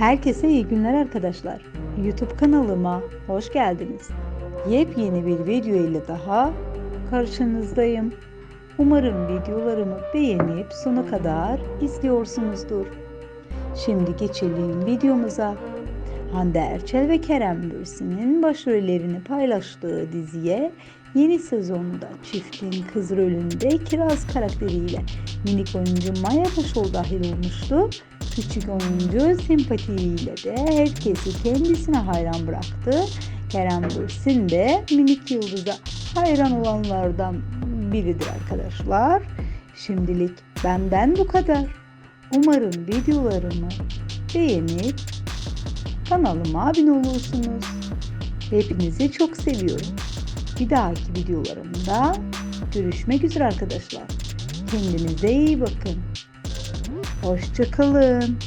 Herkese iyi günler arkadaşlar. YouTube kanalıma hoş geldiniz. Yepyeni bir video ile daha karşınızdayım. Umarım videolarımı beğenip sona kadar izliyorsunuzdur. Şimdi geçelim videomuza. Hande Erçel ve Kerem Bürsin'in başrollerini paylaştığı diziye yeni sezonda çiftin kız rolünde Kiraz karakteriyle minik oyuncu Maya Başol dahil olmuştu. Küçük oyuncu sempatiyle de herkesi kendisine hayran bıraktı. Kerem Bürsin de minik yıldıza hayran olanlardan biridir arkadaşlar. Şimdilik benden bu kadar. Umarım videolarımı beğenip kanalıma abone olursunuz. Hepinizi çok seviyorum. Bir dahaki videolarımda görüşmek üzere arkadaşlar. Kendinize iyi bakın. Hoşçakalın.